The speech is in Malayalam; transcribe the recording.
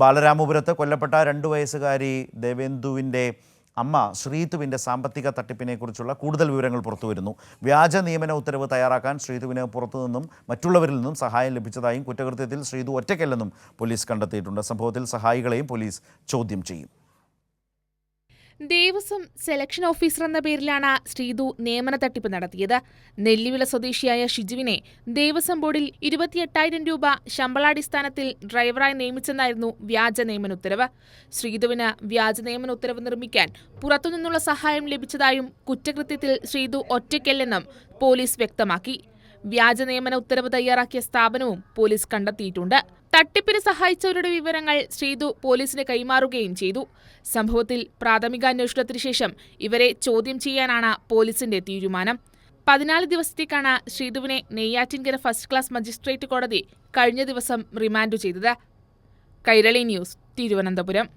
ബാലരാമപുരത്ത് കൊല്ലപ്പെട്ട രണ്ട് വയസ്സുകാരി ദേവേന്ദുവിന്റെ അമ്മ ശ്രീതുവിന്റെ സാമ്പത്തിക തട്ടിപ്പിനെക്കുറിച്ചുള്ള കൂടുതൽ വിവരങ്ങൾ പുറത്തുവരുന്നു. വ്യാജ നിയമന ഉത്തരവ് തയ്യാറാക്കാൻ ശ്രീതുവിന് പുറത്തുനിന്നും മറ്റുള്ളവരിൽ നിന്നും സഹായം ലഭിച്ചതായും കുറ്റകൃത്യത്തിൽ ശ്രീതു ഒറ്റയ്ക്കല്ലെന്നും പോലീസ് കണ്ടെത്തിയിട്ടുണ്ട്. സംഭവത്തിൽ സഹായികളെയും പോലീസ് ചോദ്യം ചെയ്യും. ദേവസ്വം സെലക്ഷൻ ഓഫീസർ എന്ന പേരിലാണ് ശ്രീതു നിയമന തട്ടിപ്പ് നടത്തിയത്. നെല്ലിവിള സ്വദേശിയായ ഷിജുവിനെ ദേവസ്വം ബോർഡിൽ ഇരുപത്തിയെട്ടായിരം രൂപ ശമ്പളാടിസ്ഥാനത്തിൽ ഡ്രൈവറായി നിയമിച്ചെന്നായിരുന്നു വ്യാജ നിയമന ഉത്തരവ്. ശ്രീതുവിന് വ്യാജ നിയമന ഉത്തരവ് നിർമ്മിക്കാൻ പുറത്തുനിന്നുള്ള സഹായം ലഭിച്ചതായും കുറ്റകൃത്യത്തിൽ ശ്രീതു ഒറ്റയ്ക്കല്ലെന്നും പോലീസ് വ്യക്തമാക്കി. വ്യാജ നിയമന ഉത്തരവ് തയ്യാറാക്കിയ സ്ഥാപനവും പോലീസ് കണ്ടെത്തിയിട്ടുണ്ട്. തട്ടിപ്പിന് സഹായിച്ചവരുടെ വിവരങ്ങൾ ശ്രീതു പോലീസിന് കൈമാറുകയും ചെയ്തു. സംഭവത്തിൽ പ്രാഥമിക അന്വേഷണത്തിന് ശേഷം ഇവരെ ചോദ്യം ചെയ്യാനാണ് പോലീസിന്റെ തീരുമാനം. പതിനാല് ദിവസത്തേക്കാണ് ശ്രീതുവിനെ നെയ്യാറ്റിൻകര ഫസ്റ്റ് ക്ലാസ് മജിസ്ട്രേറ്റ് കോടതി കഴിഞ്ഞ ദിവസം റിമാൻഡ് ചെയ്തത്. കൈരളി ന്യൂസ് തിരുവനന്തപുരം.